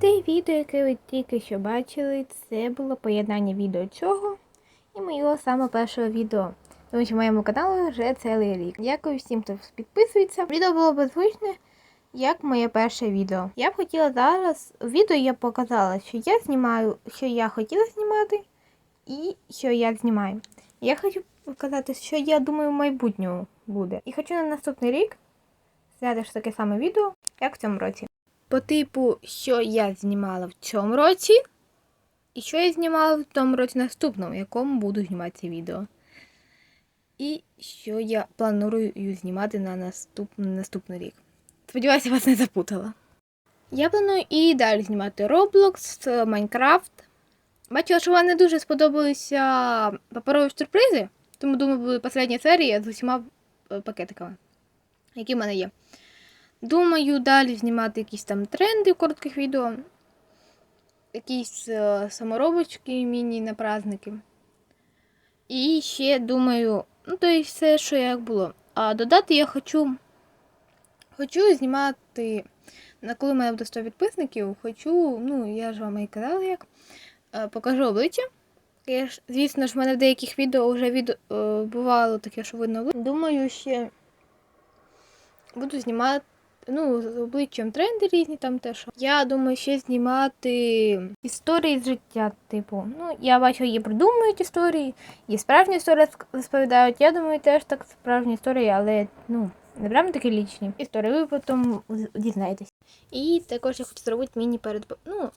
Те відео, яке ви тільки що бачили, це було поєднання відео цього і моєго саме першого відео. Тому що моєму каналу вже цілий рік. Дякую всім, хто підписується. Відео було беззвучне, як моє перше відео. Я б хотіла зараз. В відео я показала, що я знімаю, що я хотіла знімати, і що я знімаю. Я хочу показати, що я думаю в майбутньому буде. І хочу на наступний рік зняти ж таке саме відео, як в цьому році. По типу, що я знімала в цьому році, і що я знімала в тому році наступному, в якому буду знімати це відео. І що я планую знімати на наступ... наступний рік. Сподіваюся, вас не запутала. Я планую і далі знімати Roblox, Minecraft. Бачила, що вам не дуже сподобалися паперові сюрпризи, тому думаю, буде остання серія з усіма е, пакетиками, які в мене є. Думаю, далі знімати якісь там тренди в коротких відео, якісь е, саморобочки міні на праздники. І ще думаю, ну то і все, що як було. А додати я хочу. Хочу знімати, на коли в мене буде 100 підписників, хочу, ну, я ж вам і казала як, е, покажу обличчя. Я ж, звісно ж, в мене в деяких відео вже відео, е, бувало таке, що видно. Думаю, ще буду знімати ну, з обличчям тренди різні там те, що. Я думаю, ще знімати історії з життя, типу. Ну, я бачу, є придумують історії, є справжні історії розповідають. Я думаю, теж так справжні історії, але ну, не прям такі лічні. Історії ви потім дізнаєтесь. І також я хочу зробити міні перед ну,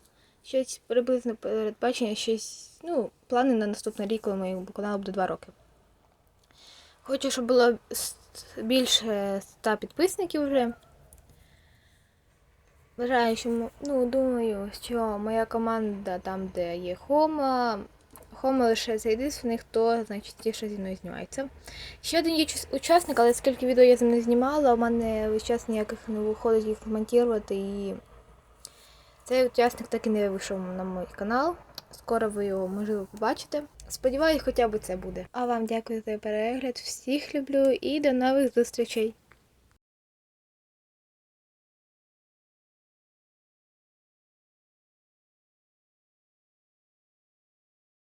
щось приблизно передбачення, щось, ну, плани на наступний рік, коли моєму каналу буде 2 роки. Хочу, щоб було більше 100 підписників вже. Вважаю, що ну, думаю, що моя команда там, де є Хома. Хома лише це єдиний, хто значить тіше зі мною знімається. Ще один є учасник, але скільки відео я з ним не знімала, у мене весь час ніяких не виходить їх монтувати. І цей учасник так і не вийшов на мій канал. Скоро ви його можливо побачите. Сподіваюсь, хоча б це буде. А вам дякую за перегляд. Всіх люблю і до нових зустрічей!